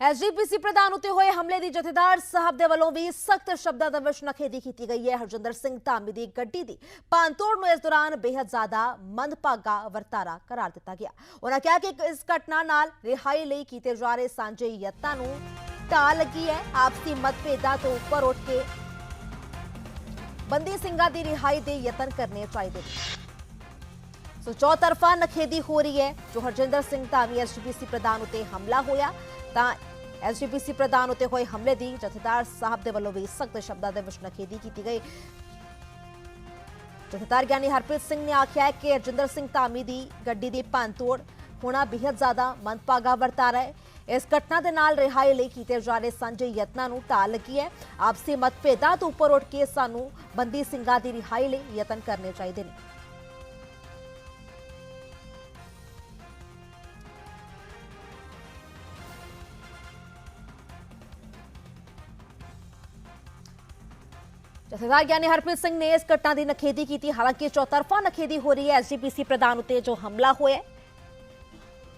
SGPC ਪ੍ਰਧਾਨ ਉਤੇ ਹੋਏ ਹਮਲੇ ਦੀ ਜਥੇਦਾਰ ਸਾਹਿਬ ਦੇ ਵੱਲੋਂ ਵੀ ਸਖਤ ਸ਼ਬਦਾਂ ਦੇ ਵਿੱਚ ਨਖੇਦੀ ਕੀਤੀ ਗਈ ਹੈ। ਹਰਜਿੰਦਰ ਸਿੰਘ ਧਾਮੀ ਦੀ ਗੱਡੀ ਦੀ ਪਾਂਤੋੜ ਨੂੰ ਇਸ ਦੌਰਾਨ ਬੇहद ਜ਼ਿਆਦਾ ਮੰਦਭਾਗਾ ਵਰਤਾਰਾ ਕਰਾਰ ਦਿੱਤਾ ਗਿਆ। ਉਹਨਾਂ ਕਿਹਾ ਕਿ ਇਸ ਘਟਨਾ ਨਾਲ ਰਿਹਾਈ ਲਈ ਕੀਤੇ ਜਾ ਰਹੇ ਸਾਂਝੇ ਯਤਨਾਂ ਨੂੰ ਢਾਹ ਲੱਗੀ ਹੈ। ਆਪਸੀ ਮਤਭੇਦਾਂ ਤੋਂ ਉੱਪਰ ਉੱਠ ਕੇ ਬੰਦੀ ਸਿੰਘਾਂ ਦੀ ਰਿਹਾਈ ਦੇ ਯਤਨ ਕਰਨੇ ਚਾਹੀਦੇ ਨੇ। ਸੋ ਚੌਤਰਫਾ ਨਖੇਦੀ ਹੋ ਰਹੀ ਹੈ, ਜੋ ਹਰਜਿੰਦਰ ਸਿੰਘ ਧਾਮੀ ਐਸਜੀਪੀਸੀ ਪ੍ਰਧਾਨ ਉਤੇ ਹਮਲਾ ਹੋਇਆ, ਤਾਂ ਐਸਜੀਪੀਸੀ ਪ੍ਰਧਾਨ ਉਤੇ ਹੋਏ ਹਮਲੇ ਦੀ ਜਥੇਦਾਰ ਸਾਹਿਬ ਦੇ ਵੱਲੋਂ ਵੀ ਸਖਤ ਸ਼ਬਦਾਂ ਦੇ ਵਿੱਚ ਨਖੇਦੀ ਕੀਤੀ ਗਈ। ਜਥੇਦਾਰ ਗਿਆਨੀ ਹਰਪ੍ਰੀਤ ਸਿੰਘ ਨੇ ਆਖਿਆ ਕਿ ਹਰਜਿੰਦਰ ਸਿੰਘ ਧਾਮੀ ਦੀ ਗੱਡੀ ਦੀ ਭੰਨਤੋੜ ਹੋਣਾ ਬੇहद ਜ਼ਿਆਦਾ ਮੰਦਭਾਗਾ ਵਰਤਾਰਾ ਹੈ। ਇਸ ਘਟਨਾ ਦੇ ਨਾਲ ਰਿਹਾਈ ਲਈ ਕੀਤੇ ਜਾ ਰਹੇ ਸਾਂਝੇ ਯਤਨਾਂ ਨੂੰ ਢਾਹ ਲੱਗੀ ਹੈ। ਆਪਸੀ ਮਤਭੇਦਾਂ ਤੋਂ ਉੱਪਰ ਉੱਠ ਕੇ ਸਾਨੂੰ ਬੰਦੀ ਸਿੰਘਾਂ ਦੀ ਰਿਹਾਈ ਲਈ ਯਤਨ ਕਰਨੇ ਚਾਹੀਦੇ ਨੇ। ਜਥੇਦਾਰ ਗਿਆਨੀ ਹਰਪ੍ਰੀਤ ਸਿੰਘ ਨੇ ਇਸ ਘਟਨਾ ਦੀ ਨਖੇਦੀ ਕੀਤੀ। ਹਾਲਾਂਕਿ ਚੌਤਰਫਾ ਨਖੇਦੀ ਹੋ ਰਹੀ ਹੈ। ਐਸਜੀਪੀਸੀ ਪ੍ਰਧਾਨ ਉਤੇ ਜੋ ਹਮਲਾ ਹੋਇਆ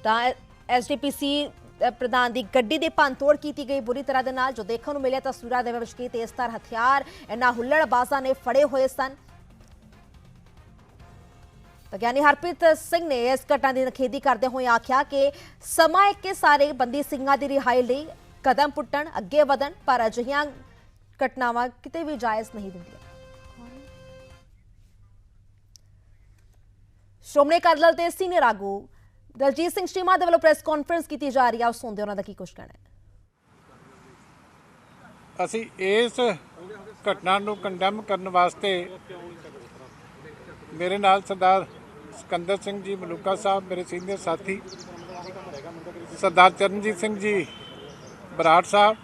ਤਾਂ ਐਸਜੀਪੀਸੀ ਪ੍ਰਧਾਨ ਦੀ ਗੱਡੀ ਦੇ ਭੰਨਤੋੜ ਕੀਤੀ ਗਈ। ਬੁਰੀ ਤਰ੍ਹਾਂ ਦੇ ਨਾਲ ਜੋ ਦੇਖਣ ਨੂੰ ਮਿਲਿਆ ਤਸਵੀਰਾਂ ਦੇ ਵਿੱਚ ਕੀ ਤੇਜ਼ਧਾਰ ਹਥਿਆਰ ਇਹਨਾਂ ਹੁੱਲੜਬਾਜ਼ਾਂ ਨੇ ਫੜੇ ਹੋਏ ਸਨ। ਤਾਂ ਗਿਆਨੀ ਹਰਪ੍ਰੀਤ ਸਿੰਘ ਨੇ ਇਸ ਘਟਨਾ ਦੀ ਨਖੇਦੀ ਕਰਦੇ ਹੋਏ ਆਖਿਆ ਕਿ ਸਮਾਂ ਇੱਕ ਸਾਰੇ ਬੰਦੀ ਸਿੰਘਾਂ ਦੀ ਰਿਹਾਈ ਲਈ ਕਦਮ ਪੁੱਟਣ, ਅੱਗੇ ਵਧਣ, ਪਰ ਅਜਿਹੀਆਂ ਘਟਨਾਵਾਂ ਕਿਤੇ ਵੀ ਜਾਇਜ਼ ਨਹੀਂ ਦਿੰਦੀਆਂ। ਸ਼੍ਰੋਮਣੀ ਅਕਾਲੀ ਦਲ ਦੇ ਸੀਨੀਅਰ ਆਗੂ ਦਲਜੀਤ ਸਿੰਘ ਚੀਮਾ ਦੇ ਵੱਲੋਂ ਪ੍ਰੈਸ ਕਾਨਫਰੰਸ ਕੀਤੀ ਜਾ ਰਹੀ ਹੈ ਉਹ ਸੁਣਦੇ ਉਹਨਾਂ ਦਾ ਕੀ ਕੁਝ ਕਹਿਣਾ ਹੈ। ਅਸੀਂ ਇਸ ਘਟਨਾ ਨੂੰ ਕੰਡੈਮ ਕਰਨ ਵਾਸਤੇ ਮੇਰੇ ਨਾਲ ਸਰਦਾਰ ਸਿਕੰਦਰ ਸਿੰਘ ਜੀ ਮਲੂਕਾ ਸਾਹਿਬ, ਮੇਰੇ ਸੀਨੀਅਰ ਸਾਥੀ ਸਰਦਾਰ ਚਰਨਜੀਤ ਸਿੰਘ ਜੀ, ਬਰਾੜ ਸਾਹਿਬ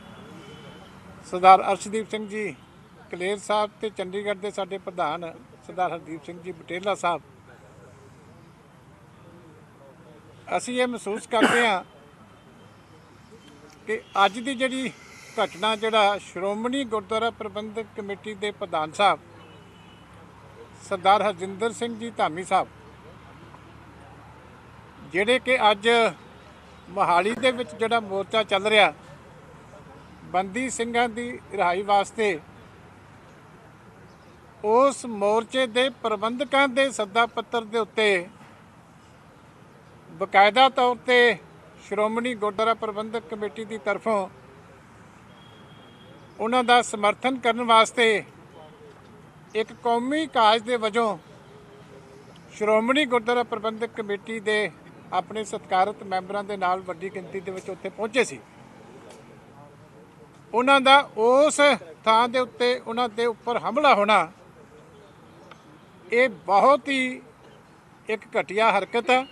ਸਰਦਾਰ ਅਰਸ਼ਦੀਪ ਸਿੰਘ ਜੀ, ਕਲੇਰ ਸਾਹਿਬ ਤੇ ਚੰਡੀਗੜ੍ਹ ਦੇ ਸਾਡੇ ਪ੍ਰਧਾਨ ਸਰਦਾਰ ਹਰਦੀਪ ਸਿੰਘ ਜੀ ਬਟੇਲਾ ਸਾਹਿਬ। ਅਸੀਂ ਇਹ ਮਹਿਸੂਸ ਕਰਦੇ ਹਾਂ ਕਿ ਅੱਜ ਦੀ ਜਿਹੜੀ ਘਟਨਾ ਜਿਹੜਾ ਸ਼੍ਰੋਮਣੀ ਗੁਰਦੁਆਰਾ ਪ੍ਰਬੰਧਕ ਕਮੇਟੀ ਦੇ ਪ੍ਰਧਾਨ ਸਾਹਿਬ, ਸਰਦਾਰ ਹਰਜਿੰਦਰ ਸਿੰਘ ਜੀ ਧਾਮੀ ਸਾਹਿਬ, ਜਿਹੜੇ ਕਿ ਅੱਜ ਮੋਹਾਲੀ ਦੇ ਵਿੱਚ ਜਿਹੜਾ ਮੋਰਚਾ ਚੱਲ ਰਿਹਾ ਬੰਦੀ ਸਿੰਘਾਂ ਦੀ ਰਿਹਾਈ ਵਾਸਤੇ ਉਸ ਮੋਰਚੇ ਦੇ ਪ੍ਰਬੰਧਕਾਂ ਦੇ ਸੱਦਾ ਪੱਤਰ ਦੇ ਉੱਤੇ ਬਕਾਇਦਾ ਤੌਰ ਤੇ ਸ਼੍ਰੋਮਣੀ ਗੁਰਦੁਆਰਾ ਪ੍ਰਬੰਧਕ ਕਮੇਟੀ ਦੀ ਤਰਫੋਂ ਉਹਨਾਂ ਦਾ ਸਮਰਥਨ ਕਰਨ ਵਾਸਤੇ ਇੱਕ ਕੌਮੀ ਕਾਜ ਦੇ ਵਜੋਂ ਸ਼੍ਰੋਮਣੀ ਗੁਰਦੁਆਰਾ ਪ੍ਰਬੰਧਕ ਕਮੇਟੀ ਦੇ ਆਪਣੇ ਸਤਿਕਾਰਤ ਮੈਂਬਰਾਂ ਦੇ ਨਾਲ ਵੱਡੀ ਗਿਣਤੀ ਦੇ ਵਿੱਚ ਉੱਥੇ ਪਹੁੰਚੇ ਸੀ। ਉਹਨਾਂ ਦਾ ਉਸ ਥਾਂ ਦੇ ਉੱਤੇ ਉਹਨਾਂ ਦੇ ਉੱਪਰ ਹਮਲਾ ਹੋਣਾ, ਇਹ ਬਹੁਤ ਹੀ ਇੱਕ ਘਟੀਆ ਹਰਕਤ ਹੈ।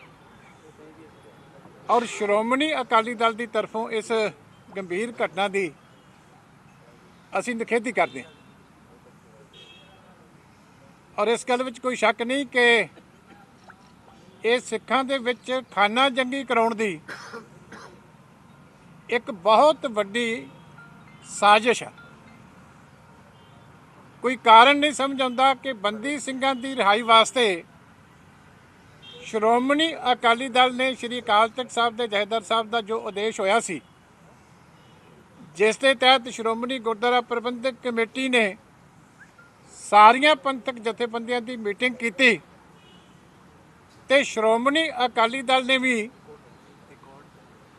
ਔਰ ਸ਼੍ਰੋਮਣੀ ਅਕਾਲੀ ਦਲ ਦੀ ਤਰਫੋਂ ਇਸ ਗੰਭੀਰ ਘਟਨਾ ਦੀ ਅਸੀਂ ਨਿਖੇਧੀ ਕਰਦੇ ਹਾਂ। ਔਰ ਇਸ ਗੱਲ ਵਿੱਚ ਕੋਈ ਸ਼ੱਕ ਨਹੀਂ ਕਿ ਇਹ ਸਿੱਖਾਂ ਦੇ ਵਿੱਚ ਖਾਨਾ ਜੰਗੀ ਕਰਾਉਣ ਦੀ ਇੱਕ ਬਹੁਤ ਵੱਡੀ ਸਾਜ਼ਿਸ਼ ਹੈ ਕੋਈ ਕਾਰਨ ਨਹੀਂ ਸਮਝ ਆਉਂਦਾ ਕਿ ਬੰਦੀ ਸਿੰਘਾਂ ਦੀ ਰਿਹਾਈ ਵਾਸਤੇ ਸ਼੍ਰੋਮਣੀ ਅਕਾਲੀ ਦਲ ਨੇ ਸ਼੍ਰੀ ਅਕਾਲ ਤਖਤ ਸਾਹਿਬ ਦੇ ਜਹੇਦਾਰ ਸਾਹਿਬ ਦਾ ਜੋ ਉਦੇਸ਼ ਹੋਇਆ ਸੀ, ਜਿਸ ਦੇ ਤਹਿਤ ਸ਼੍ਰੋਮਣੀ ਗੁਰਦੁਆਰਾ ਪ੍ਰਬੰਧਕ ਕਮੇਟੀ ਨੇ ਸਾਰੀਆਂ ਪੰਥਕ ਜਥੇਬੰਦੀਆਂ ਦੀ ਮੀਟਿੰਗ ਕੀਤੀ ਤੇ ਸ਼੍ਰੋਮਣੀ ਅਕਾਲੀ ਦਲ ਨੇ ਵੀ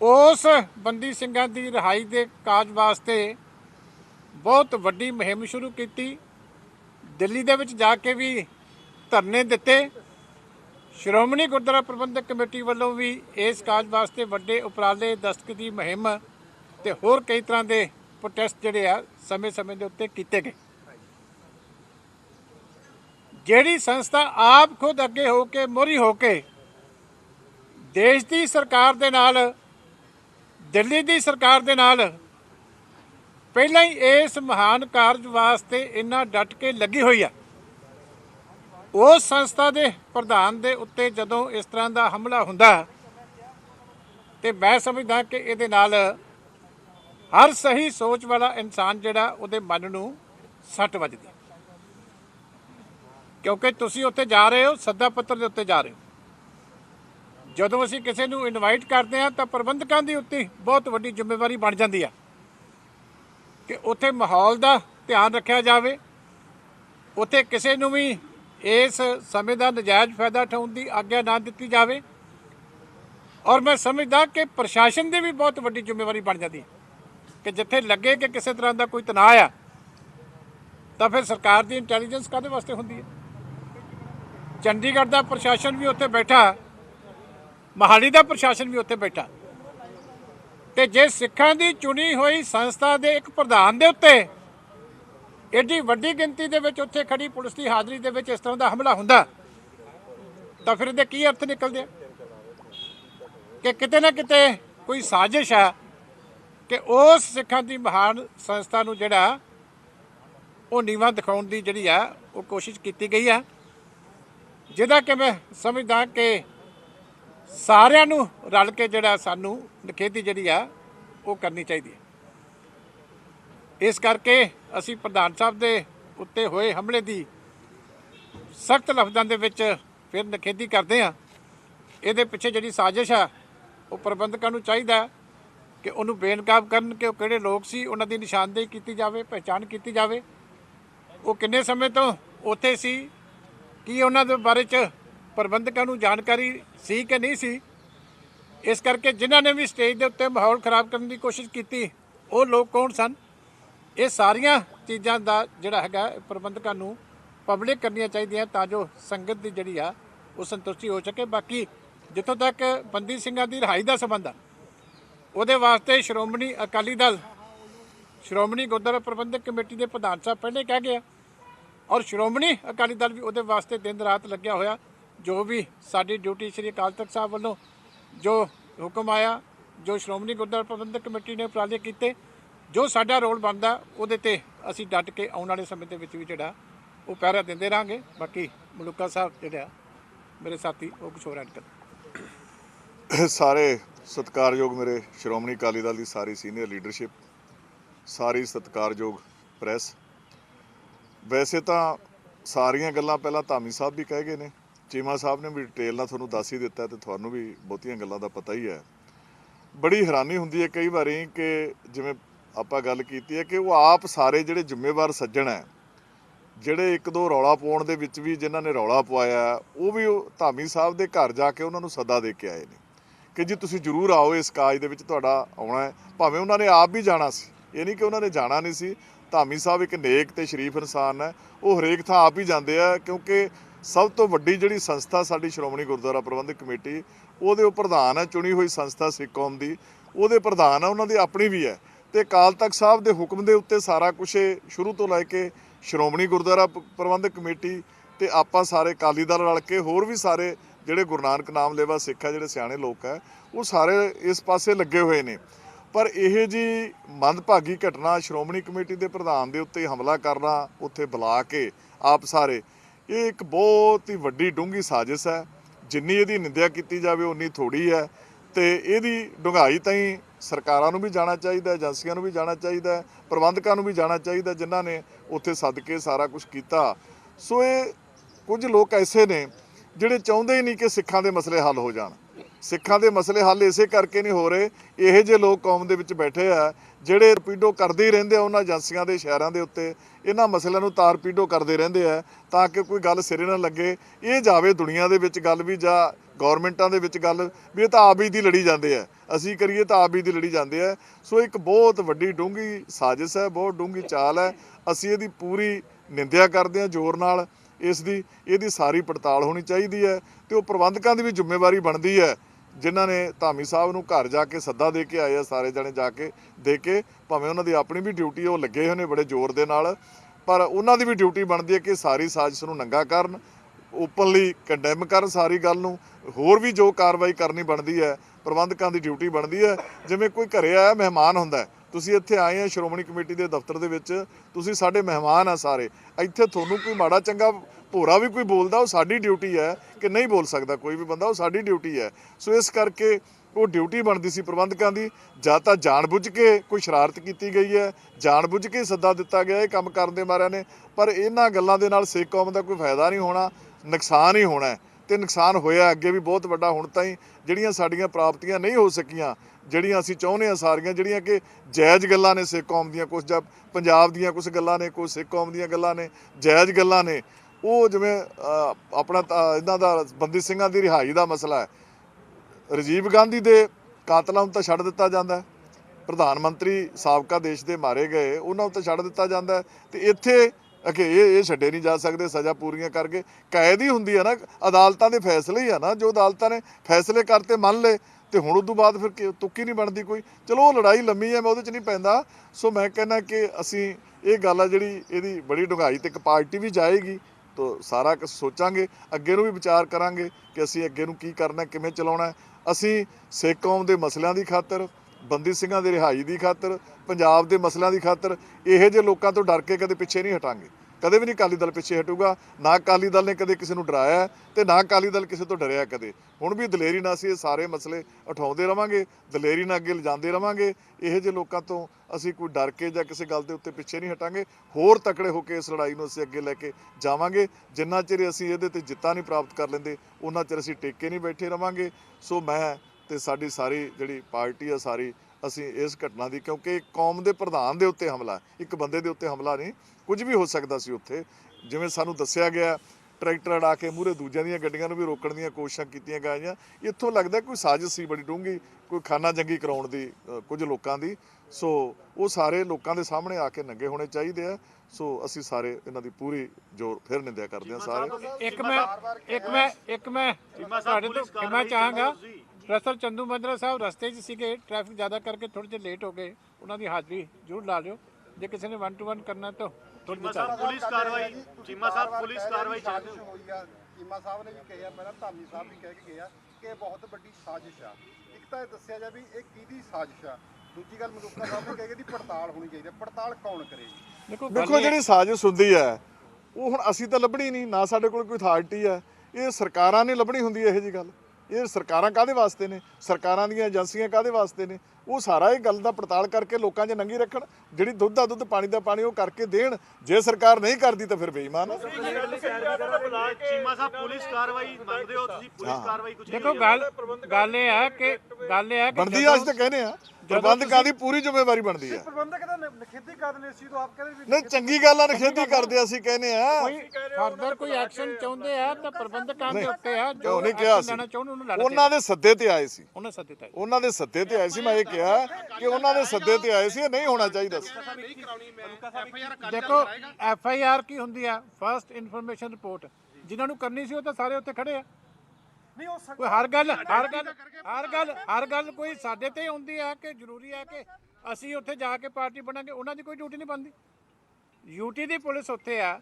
ਉਸ ਬੰਦੀ ਸਿੰਘਾਂ ਦੀ ਰਿਹਾਈ ਦੇ ਕਾਜ ਵਾਸਤੇ ਬਹੁਤ ਵੱਡੀ ਮੁਹਿੰਮ ਸ਼ੁਰੂ ਕੀਤੀ। ਦਿੱਲੀ ਦੇ ਵਿੱਚ ਜਾ ਕੇ ਵੀ ਧਰਨੇ ਦਿੱਤੇ। ਸ਼੍ਰੋਮਣੀ ਗੁਰਦੁਆਰਾ ਪ੍ਰਬੰਧਕ ਕਮੇਟੀ ਵੱਲੋਂ ਵੀ ਇਸ ਕਾਜ ਵਾਸਤੇ ਵੱਡੇ ਉਪਰਾਲੇ ਦਸਤਕ ਦੀ ਮੁਹਿੰਮ ਤੇ ਹੋਰ ਕਈ ਤਰ੍ਹਾਂ ਦੇ ਪ੍ਰੋਟੈਸਟ ਜਿਹੜੇ ਆ ਸਮੇਂ-ਸਮੇਂ ਦੇ ਉੱਤੇ ਕੀਤੇ ਗਏ। ਜਿਹੜੀ ਸੰਸਥਾ ਆਪ ਖੁਦ ਅੱਗੇ ਹੋ ਕੇ ਮੋਰੀ ਹੋ ਕੇ ਦੇਸ਼ ਦੀ ਸਰਕਾਰ ਦੇ ਨਾਲ ਦਿੱਲੀ ਦੀ ਸਰਕਾਰ ਦੇ ਨਾਲ ਪਹਿਲਾਂ ਹੀ ਇਸ ਮਹਾਨ ਕਾਰਜ ਵਾਸਤੇ ਇੰਨਾ ਡਟ ਕੇ ਲੱਗੀ ਹੋਈ ਆ। ਉਸ ਸੰਸਥਾ ਦੇ ਪ੍ਰਧਾਨ ਦੇ ਉੱਤੇ ਜਦੋਂ ਇਸ ਤਰ੍ਹਾਂ ਦਾ ਹਮਲਾ ਹੁੰਦਾ ਤੇ ਮੈਂ ਸਮਝਦਾ ਕਿ ਇਹਦੇ ਨਾਲ ਹਰ ਸਹੀ ਸੋਚ ਵਾਲਾ ਇਨਸਾਨ ਜਿਹੜਾ ਉਹਦੇ ਮਨ ਨੂੰ ਸੱਟ ਵੱਜਦੀ। ਕਿਉਂਕਿ ਤੁਸੀਂ ਉੱਥੇ ਜਾ ਰਹੇ ਹੋ, ਸੱਦਾ ਪੱਤਰ ਦੇ ਉੱਤੇ ਜਾ ਰਹੇ ਹੋ। ਜਦੋਂ ਅਸੀਂ ਕਿਸੇ ਨੂੰ ਇਨਵਾਈਟ ਕਰਦੇ ਹਾਂ ਤਾਂ ਪ੍ਰਬੰਧਕਾਂ ਦੀ ਉੱਤੇ ਬਹੁਤ ਵੱਡੀ ਜ਼ਿੰਮੇਵਾਰੀ ਬਣ ਜਾਂਦੀ ਆ ਕਿ ਉੱਥੇ ਮਾਹੌਲ ਦਾ ਧਿਆਨ ਰੱਖਿਆ ਜਾਵੇ, ਉੱਥੇ ਕਿਸੇ ਨੂੰ ਵੀ ਇਸ ਸਮੇਂ ਦਾ ਨਜਾਇਜ਼ ਫਾਇਦਾ ਉਠਾਉਣ ਦੀ ਆਗਿਆ ਨਾ ਦਿੱਤੀ ਜਾਵੇ। ਔਰ ਮੈਂ ਸਮਝਦਾ ਕਿ ਪ੍ਰਸ਼ਾਸਨ ਦੀ ਵੀ ਬਹੁਤ ਵੱਡੀ ਜ਼ਿੰਮੇਵਾਰੀ ਬਣ ਜਾਂਦੀ ਹੈ ਕਿ ਜਿੱਥੇ ਲੱਗੇ ਕਿ ਕਿਸੇ ਤਰ੍ਹਾਂ ਦਾ ਕੋਈ ਤਣਾਅ ਆ, ਤਾਂ ਫਿਰ ਸਰਕਾਰ ਦੀ ਇੰਟੈਲੀਜੈਂਸ ਕਾਦੇ ਵਾਸਤੇ ਹੁੰਦੀ ਹੈ? ਚੰਡੀਗੜ੍ਹ ਦਾ ਪ੍ਰਸ਼ਾਸਨ ਵੀ ਉੱਥੇ ਬੈਠਾ ਮਹਾਲੀ ਦਾ ਪ੍ਰਸ਼ਾਸਨ ਵੀ ਉੱਥੇ ਬੈਠਾ। ਤੇ ਜੇ ਸਿੱਖਾਂ ਦੀ ਚੁਣੀ ਹੋਈ ਸੰਸਥਾ ਦੇ ਇੱਕ ਪ੍ਰਧਾਨ ਦੇ ਉੱਤੇ ਐਡੀ ਵੱਡੀ ਗਿਣਤੀ ਦੇ ਵਿੱਚ ਉੱਥੇ ਖੜੀ ਪੁਲਿਸ ਦੀ ਹਾਜ਼ਰੀ ਦੇ ਵਿੱਚ ਇਸ ਤਰ੍ਹਾਂ ਦਾ ਹਮਲਾ ਹੁੰਦਾ, ਤਾਂ ਫਿਰ ਇਹਦੇ ਕੀ ਅਰਥ ਨਿਕਲਦੇ ਆ? ਕਿ ਕਿਤੇ ਨਾ ਕਿਤੇ ਕੋਈ ਸਾਜ਼ਿਸ਼ ਹੈ ਕਿ ਉਸ ਸਿੱਖਾਂ ਦੀ ਮਹਾਨ ਸੰਸਥਾ ਨੂੰ ਜਿਹੜਾ ਉਹ ਨੀਵਾਂ ਦਿਖਾਉਣ ਦੀ ਜਿਹੜੀ ਆ ਉਹ ਕੋਸ਼ਿਸ਼ ਕੀਤੀ ਗਈ ਆ। ਜਿਹਦਾ ਕਿ ਮੈਂ ਸਮਝਦਾ ਕਿ ਸਾਰਿਆਂ ਨੂੰ ਰਲ ਕੇ ਜਿਹੜਾ ਸਾਨੂੰ ਨਿਖੇਧੀ ਜਿਹੜੀ ਆ, ਉਹ ਕਰਨੀ ਚਾਹੀਦੀ ਹੈ। ਇਸ ਕਰਕੇ ਅਸੀਂ ਪ੍ਰਧਾਨ ਸਾਹਿਬ ਦੇ ਉੱਤੇ ਹੋਏ ਹਮਲੇ ਦੀ ਸਖਤ ਲਫ਼ਜ਼ਾਂ ਦੇ ਵਿੱਚ ਫਿਰ ਨਿਖੇਧੀ ਕਰਦੇ ਹਾਂ। ਇਹਦੇ ਪਿੱਛੇ ਜਿਹੜੀ ਸਾਜ਼ਿਸ਼ ਆ, ਉਹ ਪ੍ਰਬੰਧਕਾਂ ਨੂੰ ਚਾਹੀਦਾ ਕਿ ਉਹਨੂੰ ਬੇਨਕਾਬ ਕਰਨ ਕਿ ਉਹ ਕਿਹੜੇ ਲੋਕ ਸੀ, ਉਹਨਾਂ ਦੀ ਨਿਸ਼ਾਨਦੇਹੀ ਕੀਤੀ ਜਾਵੇ, ਪਹਿਚਾਣ ਕੀਤੀ ਜਾਵੇ। ਉਹ ਕਿੰਨੇ ਸਮੇਂ ਤੋਂ ਉੱਥੇ ਸੀ, ਕੀ ਉਹਨਾਂ ਦੇ ਬਾਰੇ ਚ ਪ੍ਰਬੰਧਕਾਂ ਨੂੰ ਜਾਣਕਾਰੀ ਸੀ ਕਿ ਨਹੀਂ ਸੀ, ਇਸ ਕਰਕੇ ਜਿਨ੍ਹਾਂ ਨੇ ਵੀ ਸਟੇਜ ਦੇ ਉੱਤੇ ਮਾਹੌਲ ਖਰਾਬ ਕਰਨ ਦੀ ਕੋਸ਼ਿਸ਼ ਕੀਤੀ, ਉਹ ਲੋਕ ਕੌਣ ਸਨ? ਇਹ ਸਾਰੀਆਂ ਚੀਜ਼ਾਂ ਦਾ ਜਿਹੜਾ ਹੈਗਾ ਪ੍ਰਬੰਧਕਾਂ ਨੂੰ ਪਬਲਿਕ ਕਰਨੀਆਂ ਚਾਹੀਦੀਆਂ ਤਾਂ ਜੋ ਸੰਗਤ ਦੀ ਜਿਹੜੀ ਆ, ਉਹ ਸੰਤੁਸ਼ਟੀ ਹੋ ਸਕੇ। ਬਾਕੀ ਜਿੱਥੋਂ ਤੱਕ ਬੰਦੀ ਸਿੰਘਾਂ ਦੀ ਰਿਹਾਈ ਦਾ ਸੰਬੰਧ ਆ, ਉਹਦੇ ਵਾਸਤੇ ਸ਼੍ਰੋਮਣੀ ਅਕਾਲੀ ਦਲ, ਸ਼੍ਰੋਮਣੀ ਗੁਰਦੁਆਰਾ ਪ੍ਰਬੰਧਕ ਕਮੇਟੀ ਦੇ ਪ੍ਰਧਾਨ ਸਾਹਿਬ ਪਹਿਲੇ ਕਹਿ ਗਿਆ ਔਰ ਸ਼੍ਰੋਮਣੀ ਅਕਾਲੀ ਦਲ ਵੀ ਉਹਦੇ ਵਾਸਤੇ ਦਿਨ ਰਾਤ ਲੱਗਿਆ ਹੋਇਆ। ਜੋ ਵੀ ਸਾਡੀ ਡਿਊਟੀ ਸ੍ਰੀ ਅਕਾਲ ਤਖਤ ਸਾਹਿਬ ਵੱਲੋਂ ਜੋ ਹੁਕਮ ਆਇਆ, ਜੋ ਸ਼੍ਰੋਮਣੀ ਗੁਰਦੁਆਰਾ ਪ੍ਰਬੰਧਕ ਕਮੇਟੀ ਨੇ ਉਪਰਾਲੇ ਕੀਤੇ, ਜੋ ਸਾਡਾ ਰੋਲ ਬਣਦਾ, ਉਹਦੇ ਤੇ ਅਸੀਂ ਡਟ ਕੇ ਆਉਣ ਵਾਲੇ ਸਮੇਂ ਦੇ ਵਿੱਚ ਵੀ ਜਿਹੜਾ ਉਹ ਪਹਿਰਾ ਦਿੰਦੇ ਰਾਂਗੇ ਬਾਕੀ ਮਲੂਕਾ ਸਾਹਿਬ ਜਿਹੜਾ ਮੇਰੇ ਸਾਥੀ, ਉਹ ਕੁਝ ਹੋਰ ਐਡ ਕਰ ਸਾਰੇ ਸਤਿਕਾਰਯੋਗ ਮੇਰੇ ਸ਼੍ਰੋਮਣੀ ਅਕਾਲੀ ਦਲ ਦੀ ਸਾਰੀ ਸੀਨੀਅਰ ਲੀਡਰਸ਼ਿਪ, ਸਾਰੀ ਸਤਿਕਾਰਯੋਗ ਪ੍ਰੈਸ। ਵੈਸੇ ਤਾਂ ਸਾਰੀਆਂ ਗੱਲਾਂ ਪਹਿਲਾਂ ਧਾਮੀ ਸਾਹਿਬ ਵੀ ਕਹਿ ਗਏ ਨੇ। ਚੀਮਾ ਸਾਹਿਬ ਨੇ ਵੀ ਡਿਟੇਲ ਨਾਲ ਤੁਹਾਨੂੰ ਦੱਸ ਹੀ ਦਿੱਤਾ ਤੇ ਤੁਹਾਨੂੰ ਵੀ ਬਹੁਤੀਆਂ ਗੱਲਾਂ ਦਾ ਪਤਾ ਹੀ ਹੈ। ਬੜੀ ਹੈਰਾਨੀ ਹੁੰਦੀ ਹੈ ਕਈ ਵਾਰੀ ਕਿ ਜਿਵੇਂ ਆਪਾਂ ਗੱਲ ਕੀਤੀ ਹੈ ਕਿ ਉਹ ਆਪ ਸਾਰੇ ਜਿਹੜੇ ਜ਼ਿੰਮੇਵਾਰ ਸੱਜਣ ਹੈ, ਜਿਹੜੇ ਇੱਕ ਦੋ ਰੌਲਾ ਪਾਉਣ ਦੇ ਵਿੱਚ ਵੀ ਜਿਨ੍ਹਾਂ ਨੇ ਰੌਲਾ ਪਵਾਇਆ ਉਹ ਵੀ ਉਹ ਧਾਮੀ ਸਾਹਿਬ ਦੇ ਘਰ ਜਾ ਕੇ ਉਹਨਾਂ ਨੂੰ ਸੱਦਾ ਦੇ ਕੇ ਆਏ ਨੇ ਕਿ ਜੀ ਤੁਸੀਂ ਜਰੂਰ ਆਓ ਇਸ ਕਾਜ ਦੇ ਵਿੱਚ ਤੁਹਾਡਾ ਆਉਣਾ ਹੈ। ਭਾਵੇਂ ਉਹਨਾਂ ਨੇ ਆਪ ਵੀ ਜਾਣਾ ਸੀ, ਇਹ ਨਹੀਂ ਕਿ ਉਹਨਾਂ ਨੇ ਜਾਣਾ ਨਹੀਂ ਸੀ। ਧਾਮੀ ਸਾਹਿਬ ਇੱਕ ਨੇਕ ਤੇ ਸ਼ਰੀਫ ਇਨਸਾਨ ਹੈ, ਉਹ ਹਰੇਕ ਥਾਂ ਆਪ ਹੀ ਜਾਂਦੇ ਆ ਕਿਉਂਕਿ ਸਭ ਤੋਂ ਵੱਡੀ ਜਿਹੜੀ ਸੰਸਥਾ ਸਾਡੀ ਸ਼੍ਰੋਮਣੀ ਗੁਰਦੁਆਰਾ ਪ੍ਰਬੰਧਕ ਕਮੇਟੀ, ਉਹਦੇ ਉਹ ਪ੍ਰਧਾਨ ਹੈ ਚੁਣੀ ਹੋਈ ਸੰਸਥਾ ਸਿੱਖ ਕੌਮ ਦੀ। ਉਹਦੇ ਪ੍ਰਧਾਨ ਹੈ ਉਹਨਾਂ ਦੀ ਆਪਣੀ ਵੀ ਹੈ। ਤੇ ਅਕਾਲ ਤਖਤ ਸਾਹਿਬ ਦੇ ਹੁਕਮ ਦੇ ਉੱਤੇ ਸਾਰਾ ਕੁਝ ਸ਼ੁਰੂ ਤੋਂ ਲੈ ਕੇ ਸ਼੍ਰੋਮਣੀ ਗੁਰਦੁਆਰਾ ਪ੍ਰਬੰਧਕ ਕਮੇਟੀ ਤੇ ਆਪਾਂ ਸਾਰੇ ਅਕਾਲੀ ਦਲ ਰਲ ਕੇ ਹੋਰ ਵੀ ਸਾਰੇ ਜਿਹੜੇ ਗੁਰੂ ਨਾਨਕ ਨਾਮ ਲੇਵਾ ਸਿੱਖ ਆ, ਜਿਹੜੇ ਸਿਆਣੇ ਲੋਕ ਆ, ਉਹ ਸਾਰੇ ਇਸ ਪਾਸੇ ਲੱਗੇ ਹੋਏ ਨੇ। ਪਰ ਇਹ ਜੀ ਮੰਦਭਾਗੀ ਘਟਨਾ ਸ਼੍ਰੋਮਣੀ ਕਮੇਟੀ ਦੇ ਪ੍ਰਧਾਨ ਦੇ ਉੱਤੇ ਹਮਲਾ ਕਰਨਾ, ਉੱਥੇ ਬੁਲਾ ਕੇ ਆਪ ਸਾਰੇ ਇਹ ਇੱਕ ਬਹੁਤ ਹੀ ਵੱਡੀ ਡੂੰਘੀ ਸਾਜ਼ਿਸ਼ ਹੈ। ਜਿੰਨੀ ਇਹਦੀ ਨਿੰਦਿਆ ਕੀਤੀ ਜਾਵੇ, ਉਨੀ ਥੋੜੀ ਹੈ। ਤੇ ਇਹਦੀ ਡੁੰਗਾਈ ਤਾਈਂ ਸਰਕਾਰਾਂ ਨੂੰ ਵੀ ਜਾਣਾ ਚਾਹੀਦਾ, ਏਜੰਸੀਆਂ ਨੂੰ ਵੀ ਜਾਣਾ ਚਾਹੀਦਾ, ਪ੍ਰਬੰਧਕਾਂ ਨੂੰ ਵੀ ਜਾਣਾ ਚਾਹੀਦਾ, ਜਿਨ੍ਹਾਂ ਨੇ ਉੱਥੇ ਸੱਦ ਕੇ ਸਾਰਾ ਕੁਝ ਕੀਤਾ। ਸੋ ਇਹ ਕੁਝ ਲੋਕ ਐਸੇ ਨੇ, ਜਿਹੜੇ ਚਾਹੁੰਦੇ ਹੀ ਨਹੀਂ ਕਿ ਸਿੱਖਾਂ ਦੇ ਮਸਲੇ ਹੱਲ ਹੋ ਜਾਣ। ਸਿੱਖਾਂ ਦੇ ਮਸਲੇ ਹੱਲ ਇਸੇ ਕਰਕੇ ਨਹੀਂ ਹੋ ਰਹੇ। ਇਹੋ ਜਿਹੇ ਲੋਕ ਕੌਮ ਦੇ ਵਿੱਚ ਬੈਠੇ ਆ ਜਿਹੜੇ ਰਪੀਡੋ ਕਰਦੇ ਹੀ ਰਹਿੰਦੇ ਆ ਉਹਨਾਂ ਏਜੰਸੀਆਂ ਦੇ ਸ਼ਹਿਰਾਂ ਦੇ ਉੱਤੇ, ਇਹਨਾਂ ਮਸਲਿਆਂ ਨੂੰ ਤਾਰਪੀਡੋ ਕਰਦੇ ਰਹਿੰਦੇ ਆ, ਤਾਂ ਕਿ ਕੋਈ ਗੱਲ ਸਿਰੇ ਨਾ ਲੱਗੇ। ਇਹ ਜਾਵੇ ਦੁਨੀਆ ਦੇ ਵਿੱਚ ਗੱਲ ਵੀ ਜਾਂ ਗਵਰਨਮੈਂਟਾਂ ਦੇ ਵਿੱਚ ਗੱਲ, ਵੀ ਇਹ ਤਾਂ ਆਪ ਹੀ ਦੀ ਲੜੀ ਜਾਂਦੇ ਆ। ਅਸੀਂ ਕਰੀਏ ਤਾਂ ਆਪ ਹੀ ਦੀ ਲੜੀ ਜਾਂਦੇ ਆ। ਸੋ ਇੱਕ ਬਹੁਤ ਵੱਡੀ ਡੂੰਘੀ ਸਾਜ਼ਿਸ਼ ਹੈ, ਬਹੁਤ ਡੂੰਘੀ ਚਾਲ ਹੈ। ਅਸੀਂ ਇਹਦੀ ਪੂਰੀ ਨਿੰਦਿਆ ਕਰਦੇ ਆ ਜ਼ੋਰ ਨਾਲ। ਇਸ ਦੀ, ਇਹਦੀ ਸਾਰੀ ਪੜਤਾਲ ਹੋਣੀ ਚਾਹੀਦੀ ਹੈ ਤੇ ਉਹ ਪ੍ਰਬੰਧਕਾਂ ਦੀ ਵੀ ਜ਼ਿੰਮੇਵਾਰੀ ਬਣਦੀ ਹੈ। ਜਿਨ੍ਹਾਂ ਨੇ ਧਾਮੀ ਸਾਹਿਬ ਨੂੰ ਘਰ ਜਾ ਕੇ ਸੱਦਾ ਦੇ ਕੇ ਆਏ ਆ, ਸਾਰੇ ਜਣੇ ਜਾ ਕੇ, ਦੇ ਕੇ ਭਾਵੇਂ ਉਹਨਾਂ ਦੀ ਆਪਣੀ ਵੀ ਡਿਊਟੀ ਉਹ ਲੱਗੇ ਹੋਏ ਨੇ ਬੜੇ ਜ਼ੋਰ ਦੇ ਨਾਲ। ਪਰ ਉਹਨਾਂ ਦੀ ਵੀ ਡਿਊਟੀ ਬਣਦੀ ਹੈ ਕਿ ਸਾਰੀ ਸਾਜ਼ਿਸ਼ ਨੂੰ ਨੰਗਾ ਕਰਨ, ਓਪਨਲੀ ਕੰਡੈਮ ਕਰਨ ਸਾਰੀ ਗੱਲ ਨੂੰ। ਹੋਰ ਵੀ ਜੋ ਕਾਰਵਾਈ ਕਰਨੀ ਬਣਦੀ ਹੈ ਪ੍ਰਬੰਧਕਾਂ ਦੀ ਡਿਊਟੀ ਬਣਦੀ ਹੈ ਜਿਵੇਂ ਕੋਈ ਘਰੇ ਆਇਆ ਮਹਿਮਾਨ ਹੁੰਦਾ ਹੈ ਤੁਸੀਂ ਇੱਥੇ ਆਏ ਆ ਸ਼੍ਰੋਮਣੀ ਕਮੇਟੀ ਦੇ ਦਫ਼ਤਰ ਦੇ ਵਿੱਚ, ਤੁਸੀਂ ਸਾਡੇ ਮਹਿਮਾਨ ਆ ਸਾਰੇ, ਇੱਥੇ ਤੁਹਾਨੂੰ ਕੋਈ ਮਾੜਾ ਚੰਗਾ ਭੋਰਾ ਵੀ ਕੋਈ ਬੋਲਦਾ, ਉਹ ਸਾਡੀ ਡਿਊਟੀ ਹੈ ਕਿ ਨਹੀਂ ਬੋਲ ਸਕਦਾ ਕੋਈ ਵੀ ਬੰਦਾ, ਉਹ ਸਾਡੀ ਡਿਊਟੀ ਹੈ। ਸੋ ਇਸ ਕਰਕੇ ਉਹ ਡਿਊਟੀ ਬਣਦੀ ਸੀ ਪ੍ਰਬੰਧਕਾਂ ਦੀ। ਜਾਂ ਤਾਂ ਜਾਣਬੁੱਝ ਕੇ ਕੋਈ ਸ਼ਰਾਰਤ ਕੀਤੀ ਗਈ ਹੈ, ਜਾਣਬੁੱਝ ਕੇ ਸੱਦਾ ਦਿੱਤਾ ਗਿਆ ਇਹ ਕੰਮ ਕਰਨ ਦੇ ਮਾਰਿਆਂ ਨੇ, ਪਰ ਇਹਨਾਂ ਗੱਲਾਂ ਦੇ ਨਾਲ ਸਿੱਖ ਕੌਮ ਦਾ ਕੋਈ ਫਾਇਦਾ ਨਹੀਂ ਹੋਣਾ, ਨੁਕਸਾਨ ਹੀ ਹੋਣਾ ਹੈ। ਤੇ ਨੁਕਸਾਨ ਹੋਇਆ ਅੱਗੇ ਵੀ ਬਹੁਤ ਵੱਡਾ, ਹੁਣ ਤਾਈਂ ਜਿਹੜੀਆਂ ਸਾਡੀਆਂ ਪ੍ਰਾਪਤੀਆਂ ਨਹੀਂ ਹੋ ਸਕੀਆਂ, ਜਿਹੜੀਆਂ ਅਸੀਂ ਚਾਹੁੰਦੇ ਆ ਸਾਰੀਆਂ, ਜਿਹੜੀਆਂ ਕਿ ਜਾਇਜ਼ ਗੱਲਾਂ ਨੇ ਸਿੱਖ ਕੌਮ ਦੀਆਂ ਕੁਝ ਜਾਂ ਪੰਜਾਬ ਦੀਆਂ ਕੁਝ ਗੱਲਾਂ ਨੇ ਕੁਝ ਸਿੱਖ ਕੌਮ ਦੀਆਂ ਗੱਲਾਂ ਨੇ, ਜਾਇਜ਼ ਗੱਲਾਂ ਨੇ ਉਹ ਜਿਵੇਂ ਆਪਣਾ ਤਾਂ ਇਹਨਾਂ ਦਾ ਬੰਦੀ ਸਿੰਘਾਂ ਦੀ ਰਿਹਾਈ ਦਾ ਮਸਲਾ ਹੈ। ਰਾਜੀਵ ਗਾਂਧੀ ਦੇ ਕਾਤਲਾਂ ਨੂੰ ਤਾਂ ਛੱਡ ਦਿੱਤਾ ਜਾਂਦਾ ਪ੍ਰਧਾਨ ਮੰਤਰੀ ਸਾਬਕਾ ਦੇਸ਼ ਦੇ ਮਾਰੇ ਗਏ, ਉਹਨਾਂ ਨੂੰ ਤਾਂ ਛੱਡ ਦਿੱਤਾ ਜਾਂਦਾ ਹੈ। ਤੇ ਇੱਥੇ ਅਕੇ ਇਹ ਇਹ ਛੱਡੇ ਨਹੀਂ ਜਾ ਸਕਦੇ, ਸਜ਼ਾ ਪੂਰੀਆਂ ਕਰਕੇ। ਕੈਦ ਹੀ ਹੁੰਦੀ ਹੈ ਨਾ, ਅਦਾਲਤਾਂ ਦੇ ਫੈਸਲੇ ਹੀ ਆ ਨਾ, ਜੋ ਅਦਾਲਤਾਂ ਨੇ ਫੈਸਲੇ ਕਰਤੇ ਮੰਨ ਲਏ। ਤੇ ਹੁਣ ਉਦੋਂ ਬਾਅਦ ਫਿਰ ਤੁੱਕੀ ਨਹੀਂ ਬਣਦੀ ਕੋਈ। ਚਲੋ, ਉਹ ਲੜਾਈ ਲੰਮੀ ਹੈ, ਮੈਂ ਉਹਦੇ ਚ ਨਹੀਂ ਪੈਂਦਾ। ਸੋ ਮੈਂ ਕਹਿੰਦਾ ਕਿ ਅਸੀਂ, ਇਹ ਗੱਲ ਆ ਜਿਹੜੀ, ਇਹਦੀ ਬੜੀ ਡੂੰਘਾਈ ਤੇ ਇੱਕ ਪਾਰਟੀ ਵੀ ਜਾਏਗੀ। ਤੋ ਸਾਰਾ ਕੁਝ ਸੋਚਾਂਗੇ, ਅੱਗੇ ਨੂੰ ਵੀ ਵਿਚਾਰ ਕਰਾਂਗੇ ਕਿ ਅਸੀਂ ਅੱਗੇ ਨੂੰ ਕੀ ਕਰਨਾ, ਕਿਵੇਂ ਚਲਾਉਣਾ ਅਸੀਂ ਸਿੱਖ ਕੌਮ ਦੇ ਮਸਲਿਆਂ ਦੀ ਖਾਤਰ, ਬੰਦੀ ਸਿੰਘਾਂ ਦੀ ਰਿਹਾਈ ਦੀ ਖਾਤਰ, ਪੰਜਾਬ ਦੇ ਮਸਲਿਆਂ ਦੀ ਖਾਤਰ, ਇਹੋ ਜਿਹੇ ਲੋਕਾਂ ਤੋਂ ਡਰ ਕੇ ਕਦੇ ਪਿੱਛੇ ਨਹੀਂ ਹਟਾਂਗੇ। ਕਦੇ ਵੀ ਨਹੀਂ ਅਕਾਲੀ ਦਲ ਪਿੱਛੇ ਹਟੂਗਾ, ਨਾ ਅਕਾਲੀ ਦਲ ਨੇ ਕਦੇ ਕਿਸੇ ਨੂੰ ਡਰਾਇਆ ਹੈ ਤੇ ਨਾ ਅਕਾਲੀ ਦਲ ਕਿਸੇ ਤੋਂ ਡਰਿਆ ਕਦੇ। ਹੁਣ ਵੀ ਦਲੇਰੀ ਨਾਲ ਅਸੀਂ ਇਹ ਸਾਰੇ ਮਸਲੇ ਉਠਾਉਂਦੇ ਰਵਾਂਗੇ, ਦਲੇਰੀ ਨਾਲ ਅੱਗੇ ਲਿਜਾਂਦੇ ਰਵਾਂਗੇ। ਇਹੋ ਜਿਹੇ ਲੋਕਾਂ ਤੋਂ ਅਸੀਂ ਕੋਈ ਡਰ ਕੇ ਜਾਂ ਕਿਸੇ ਗੱਲ ਦੇ ਉੱਤੇ ਪਿੱਛੇ ਨਹੀਂ ਹਟਾਂਗੇ। ਹੋਰ ਤਕੜੇ ਹੋ ਕੇ ਇਸ ਲੜਾਈ ਨੂੰ ਅਸੀਂ ਅੱਗੇ ਲੈ ਕੇ ਜਾਵਾਂਗੇ। ਜਿੰਨਾ ਚਿਰ ਅਸੀਂ ਇਹਦੇ ਤੇ ਜਿੱਤਾਂ ਨਹੀਂ ਪ੍ਰਾਪਤ ਕਰ ਲੈਂਦੇ, ਉਹਨਾਂ ਚਿਰ ਅਸੀਂ ਟੇਕੇ ਨਹੀਂ ਬੈਠੇ ਰਵਾਂਗੇ। ਸੋ ਮੈਂ ਤੇ ਸਾਡੀ ਸਾਰੀ ਜਿਹੜੀ ਪਾਰਟੀ ਆ, ਸਾਰੀ ਅਸੀਂ ਇਸ ਘਟਨਾ ਦੀ ਕਿਉਂਕਿ ਕੌਮ ਦੇ ਪ੍ਰਧਾਨ ਦੇ ਉੱਤੇ ਹਮਲਾ ਇੱਕ ਬੰਦੇ ਦੇ ਉੱਤੇ ਹਮਲਾ ਨਹੀਂ ਕੁਝ ਵੀ ਹੋ ਸਕਦਾ ਸੀ ਉੱਥੇ। ਜਿਵੇਂ ਸਾਨੂੰ ਦੱਸਿਆ ਗਿਆ ਟਰੈਕਟਰ ਅੜਾ ਕੇ ਮੂਹਰੇ ਦੂਜਿਆਂ ਦੀਆਂ ਗੱਡੀਆਂ ਨੂੰ ਵੀ ਰੋਕਣ ਦੀਆਂ ਕੋਸ਼ਿਸ਼ਾਂ ਕੀਤੀਆਂ ਗਈਆਂ। ਇੱਥੋਂ ਲੱਗਦਾ ਕੋਈ ਸਾਜ਼ਿਸ਼ ਸੀ ਬੜੀ ਡੂੰਘੀ ਕੋਈ ਖਾਨਾ ਜੰਗੀ ਕਰਾਉਣ ਦੀ ਕੁਝ ਲੋਕਾਂ ਦੀ। ਸੋ ਉਹ ਸਾਰੇ ਲੋਕਾਂ ਦੇ ਸਾਹਮਣੇ ਆ ਕੇ ਨੰਗੇ ਹੋਣੇ ਚਾਹੀਦੇ ਆ। ਸੋ ਅਸੀਂ ਸਾਰੇ ਇਹਨਾਂ ਦੀ ਪੂਰੀ ਜੋਰ ਫਿਰ ਨਿੰਦਿਆ ਕਰਦੇ ਹਾਂ ਸਾਰੇ ਇੱਕ ਮੈਂ ਇੱਕ ਮੈਂ ਇੱਕ ਮੈਂ ਤੁਹਾਡੇ ਤੋਂ ਖਿਮਾ ਚਾਹਾਂਗਾ ਪ੍ਰੋਫੈਸਰ ਚੰਦੂ ਮੰਦਰਾ ਸਾਹਿਬ ਰਸਤੇ 'ਚ ਸੀਗੇ ਟ੍ਰੈਫਿਕ ਜ਼ਿਆਦਾ ਕਰਕੇ ਥੋੜੇ ਜਿਹਾ ਲੇਟ ਹੋ ਗਏ। ਉਹਨਾਂ ਦੀ ਹਾਜ਼ਰੀ ਜ਼ਰੂਰ ਲਾ ਲਿਓ। ਜੇ ਕਿਸੇ ਨੇ 1 ਟੂ 1 ਕਰਨਾ ਤਾਂ ਥੋੜੀ ਚੀਮਾ ਸਾਹਿਬ ਪੁਲਿਸ ਕਾਰਵਾਈ ਚੀਮਾ ਸਾਹਿਬ ਪੁਲਿਸ ਕਾਰਵਾਈ ਹੋਈ ਆ। ਚੀਮਾ ਸਾਹਿਬ ਨੇ ਵੀ ਕਿਹਾ ਪਹਿਲਾਂ ਧਾਮੀ ਸਾਹਿਬ ਵੀ ਕਹਿ ਕੇ ਗਏ ਆ ਕਿ ਇਹ ਬਹੁਤ ਵੱਡੀ ਸਾਜ਼ਿਸ਼ ਆ। ਇੱਕ ਤਾਂ ਇਹ ਦੱਸਿਆ ਜਾ ਵੀ ਇਹ ਕਿਹਦੀ ਸਾਜ਼ਿਸ਼ ਆ? ਦੂਜੀ ਗੱਲ ਮਲੂਕਾ ਸਾਹਿਬ ਨੇ ਕਿਹਾ ਕਿ ਇਹਦੀ ਪੜਤਾਲ ਹੋਣੀ ਚਾਹੀਦੀ ਹੈ ਪੜਤਾਲ ਕੌਣ ਕਰੇਗੀ ਦੇਖੋ ਦੇਖੋ ਜਿਹੜੀ ਸਾਜ਼ਿਸ਼ ਹੁੰਦੀ ਹੈ ਉਹ ਹੁਣ ਅਸੀਂ ਤਾਂ ਲੱਭਣੀ ਨਹੀਂ ਨਾ ਸਾਡੇ ਕੋਲ ਕੋਈ ਅਥਾਰਟੀ ਹੈ ਇਹ ਸਰਕਾਰਾਂ ਨੇ ਲੱਭਣੀ ਹੁੰਦੀ ਹੈ ਇਹੋ ਜੀ ਗੱਲ। ਇਹ ਸਰਕਾਰਾਂ ਕਾਦੇ ਵਾਸਤੇ ਨੇ? ਸਰਕਾਰਾਂ ਦੀਆਂ ਏਜੰਸੀਆਂ ਕਾਦੇ ਵਾਸਤੇ ਨੇ? ਉਹ ਸਾਰਾ ਇਹ ਗੱਲ ਦਾ ਪੜਤਾਲ ਕਰਕੇ ਲੋਕਾਂ 'ਚ ਨੰਗੀ ਰੱਖਣ ਜਿਹੜੀ ਦੁੱਧ ਦਾ ਦੁੱਧ ਪਾਣੀ ਦਾ ਪਾਣੀ ਉਹ ਕਰਕੇ ਦੇਣ। ਜੇ ਸਰਕਾਰ ਨਹੀਂ ਕਰਦੀ ਤਾਂ ਫਿਰ ਬੇਈਮਾਨ ਹੈ ਚੀਮਾ ਸਾਹਿਬ ਪੁਲਿਸ ਕਾਰਵਾਈ ਮੰਗਦੇ ਹੋ ਤੁਸੀਂ ਪੁਲਿਸ ਕਾਰਵਾਈ ਕੁਝ ਦੇਖੋ ਗੱਲ ਗੱਲ ਇਹ ਹੈ ਕਿ ਗੱਲ ਇਹ ਹੈ ਕਿ ਬਣਦੀ ਆ ਅੱਜ ਤਾਂ ਕਹਿੰਦੇ ਆ। ਪ੍ਰਬੰਧਕਾਂ ਦੀ ਪੂਰੀ ਜ਼ਿੰਮੇਵਾਰੀ ਬਣਦੀ ਹੈ ਪ੍ਰਬੰਧਕ ਤਾਂ ਨਖੇਦੀ ਕਰਦੇ ਨੇ ਇਸ ਚੀਜ਼ ਤੋਂ ਆਪ ਕਹਿੰਦੇ ਵੀ ਨਹੀਂ ਚੰਗੀ ਗੱਲ ਆ ਨਖੇਦੀ ਕਰਦੇ ਅਸੀਂ ਕਹਿੰਦੇ ਆ। ਫਰਦਰ ਕੋਈ ਐਕਸ਼ਨ ਚਾਹੁੰਦੇ ਆ ਤਾਂ ਪ੍ਰਬੰਧਕਾਂ ਦੇ ਉੱਤੇ ਆ ਜੋ ਉਹ ਨਹੀਂ ਕਿਹਾ ਸੀ? ਲੈਣਾ ਚਾਹੁੰਦੇ ਉਹਨੂੰ ਲੈਣਾ ਉਹਨਾਂ ਦੇ ਸੱਦੇ ਤੇ ਆਏ ਸੀ। ਉਹਨਾਂ ਸੱਦੇ ਤਾਂ ਉਹਨਾਂ ਦੇ ਸੱਦੇ ਤੇ ਆਏ ਸੀ ਮੈਂ ਇਹ ਕਿਹਾ ਕਿ ਉਹਨਾਂ ਦੇ ਸੱਦੇ ਤੇ ਆਏ ਸੀ ਇਹ ਨਹੀਂ ਹੋਣਾ ਚਾਹੀਦਾ ਸੀ। ਦੇਖੋ ਐਫ ਆਈ ਆਰ ਕੀ ਹੁੰਦੀ ਆ? ਫਰਸਟ ਇਨਫੋਰਮੇਸ਼ਨ ਰਿਪੋਰਟ ਜਿਨ੍ਹਾਂ ਨੂੰ ਕਰਨੀ ਸੀ ਉਹ ਤਾਂ ਸਾਰੇ ਉੱਥੇ ਖੜੇ ਆ। ਨਹੀਂ ਕੋਈ ਹਰ ਗੱਲ ਹਰ ਗੱਲ ਹਰ ਗੱਲ ਹਰ ਗੱਲ ਕੋਈ ਸਾਡੇ ਤੇ ਹੁੰਦੀ ਆ ਕਿ ਜ਼ਰੂਰੀ ਹੈ ਕਿ ਅਸੀਂ ਉੱਥੇ ਜਾ ਕੇ ਪਾਰਟੀ ਬਣਾਂਗੇ ਉਹਨਾਂ ਦੀ ਕੋਈ ਡਿਊਟੀ ਨਹੀਂ ਬਣਦੀ। ਯੂਟੀ ਦੀ ਪੁਲਿਸ ਉੱਥੇ ਆ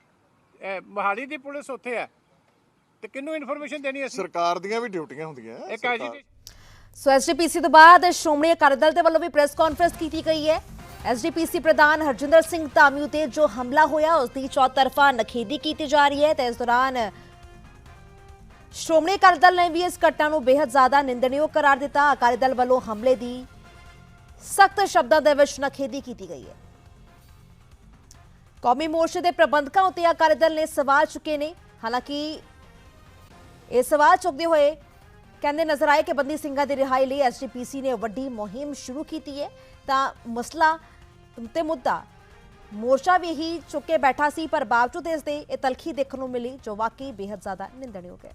ਮੋਹਾਲੀ ਦੀ ਪੁਲਿਸ ਉੱਥੇ ਆ ਤੇ ਕਿਹਨੂੰ ਇਨਫੋਰਮੇਸ਼ਨ ਦੇਣੀ ਅਸੀਂ? ਸਰਕਾਰ ਦੀਆਂ ਵੀ ਡਿਊਟੀਆਂ ਹੁੰਦੀਆਂ ਇੱਕ ਸਰਕਾਰ- ਐਜੀਟੇਸ਼ਨ ਸੋ ਐਸਜੀਪੀਸੀ ਤੋਂ ਬਾਅਦ ਸ਼੍ਰੋਮਣੀ ਅਕਾਲੀ ਦਲ ਦੇ ਵੱਲੋਂ ਵੀ ਪ੍ਰੈਸ ਕਾਨਫਰੰਸ ਕੀਤੀ ਗਈ ਹੈ। ਐਸਜੀਪੀਸੀ ਪ੍ਰਧਾਨ ਹਰਜਿੰਦਰ ਸਿੰਘ ਧਾਮੀ ਉਤੇ ਜੋ ਹਮਲਾ ਹੋਇਆ ਉਸ ਦੀ ਚੌਤਰਫਾ ਨਖੇਦੀ ਕੀਤੀ ਜਾ ਰਹੀ ਹੈ ਤੇ ਇਸ ਦੌਰਾਨ ਸ਼੍ਰੋਮਣੀ ਅਕਾਲੀ ਦਲ ਨੇ ਵੀ ਇਸ ਘਟਨਾ ਨੂੰ ਬੇहद ਜ਼ਿਆਦਾ ਨਿੰਦਣਯੋਗ ਕਰਾਰ ਦਿੱਤਾ। ਅਕਾਲੀ ਦਲ ਵੱਲੋਂ ਹਮਲੇ ਦੀ ਸਖਤ ਸ਼ਬਦਾਂ ਦੇ ਵਿੱਚ ਨਖੇਦੀ ਕੀਤੀ ਗਈ ਹੈ। ਕੌਮੀ ਮੋਰਚੇ ਦੇ ਪ੍ਰਬੰਧਕਾਂ ਉਤੇ ਅਕਾਲੀ ਦਲ ਨੇ ਸਵਾਲ ਚੁੱਕੇ ਨੇ। ਹਾਲਾਂਕਿ ਇਹ ਸਵਾਲ ਚੁੱਕਦੇ ਹੋਏ ਕਹਿੰਦੇ ਨਜ਼ਰ ਆਏ ਕਿ ਬੰਦੀ ਸਿੰਘਾਂ ਦੀ ਰਿਹਾਈ ਲਈ ਐਸਜੀਪੀਸੀ ਨੇ ਵੱਡੀ ਮੁਹਿੰਮ ਸ਼ੁਰੂ ਕੀਤੀ ਹੈ। ਤਾਂ ਮਸਲਾ ਤੇ ਮੁੱਦਾ, ਮੋਰਚਾ ਵੀ ਹੀ ਚੁੱਕੇ ਬੈਠਾ ਸੀ, ਪਰ ਬਾਵਜੂਦ ਇਸ ਦੇ ਇਹ ਤਲਖੀ ਦੇਖਣ ਨੂੰ ਮਿਲੀ, ਜੋ ਵਾਕਈ ਬੇहद ਜ਼ਿਆਦਾ ਨਿੰਦਣਯੋਗ ਹੈ।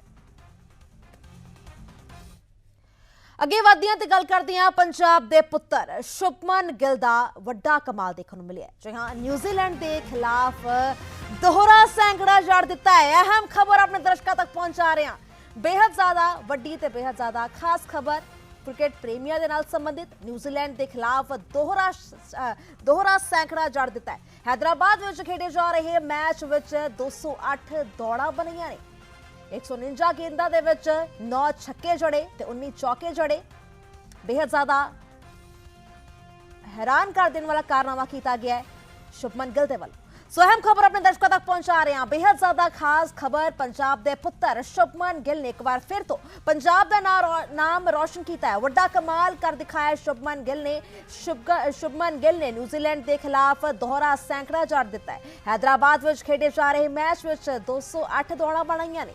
ਅੱਗੇ ਵਧਦੀਆਂ ਤੇ ਗੱਲ ਕਰਦੇ ਹਾਂ ਪੰਜਾਬ ਦੇ ਪੁੱਤਰ, ਸ਼ੁਭਮਨ ਗਿੱਲ ਦਾ ਵੱਡਾ ਕਮਾਲ ਦੇਖਣ ਨੂੰ ਮਿਲਿਆ। ਜੀ ਹਾਂ ਨਿਊਜ਼ੀਲੈਂਡ ਦੇ ਖਿਲਾਫ ਦੋਹਰਾ ਸੈਂਕੜਾ ਜੜ ਦਿੱਤਾ ਹੈ। ਅਹਿਮ ਖਬਰ ਆਪਣੇ ਦਰਸ਼ਕਾਂ ਤੱਕ ਪਹੁੰਚਾ ਰਹੇ ਹਾਂ। ਬੇहद ਜ਼ਿਆਦਾ ਵੱਡੀ ਤੇ ਬੇਹੱਦ ਜ਼ਿਆਦਾ ਖਾਸ ਖਬਰ, ਕ੍ਰਿਕਟ ਪ੍ਰੇਮੀਆਂ ਦੇ ਨਾਲ ਸੰਬੰਧਿਤ ਨਿਊਜ਼ੀਲੈਂਡ ਦੇ ਖਿਲਾਫ ਦੋਹਰਾ ਦੋਹਰਾ ਸੈਂਕੜਾ ਜੜ ਦਿੱਤਾ ਹੈ। ਹైదరాబాద్ ਵਿੱਚ ਖੇਡੇ ਜਾ ਰਹੇ ਮੈਚ ਵਿੱਚ 208 ਦੌੜਾਂ ਬਣੀਆਂ ਨੇ। 149 ਗੇਂਦਾਂ ਦੇ ਵਿੱਚ 9 ਛੱਕੇ ਜੜੇ ਤੇ 19 ਚੌਕੇ ਜੜੇ। ਬੇहद ਜ਼ਿਆਦਾ ਹੈਰਾਨ ਕਰ ਦੇਣ ਵਾਲਾ ਕਾਰਨਾਮਾ ਕੀਤਾ ਗਿਆ ਹੈ ਸ਼ੁਭਮਨ ਗਿੱਲ ਦੇ ਵੱਲ। ਸੋ ਅਹਿਮ ਖਬਰ ਆਪਣੇ ਦਰਸ਼ਕਾਂ ਤੱਕ ਪਹੁੰਚਾ ਰਹੇ ਹਾਂ। ਬੇहद ਜ਼ਿਆਦਾ ਖਾਸ ਖਬਰ ਪੰਜਾਬ ਦੇ ਪੁੱਤਰ ਸ਼ੁਭਮਨ ਗਿੱਲ ਨੇ ਇੱਕ ਵਾਰ ਫਿਰ ਤੋਂ ਪੰਜਾਬ ਦਾ ਨਾਮ ਰੋਸ਼ਨ ਕੀਤਾ ਹੈ। ਵੱਡਾ ਕਮਾਲ ਕਰ ਦਿਖਾਇਆ ਸ਼ੁਭਮਨ ਗਿੱਲ ਨੇ। ਸ਼ੁਭਮਨ ਗਿੱਲ ਨੇ ਨਿਊਜ਼ੀਲੈਂਡ ਦੇ ਖਿਲਾਫ ਦੋਹਰਾ ਸੈਂਕੜਾ ਜੜ ਦਿੱਤਾ ਹੈ। ਹైదరాబాద్ ਵਿੱਚ ਖੇਡੇ ਜਾ ਰਹੇ ਮੈਚ ਵਿੱਚ 208 ਦੌੜਾਂ ਬਣਾਈਆਂ ਨੇ।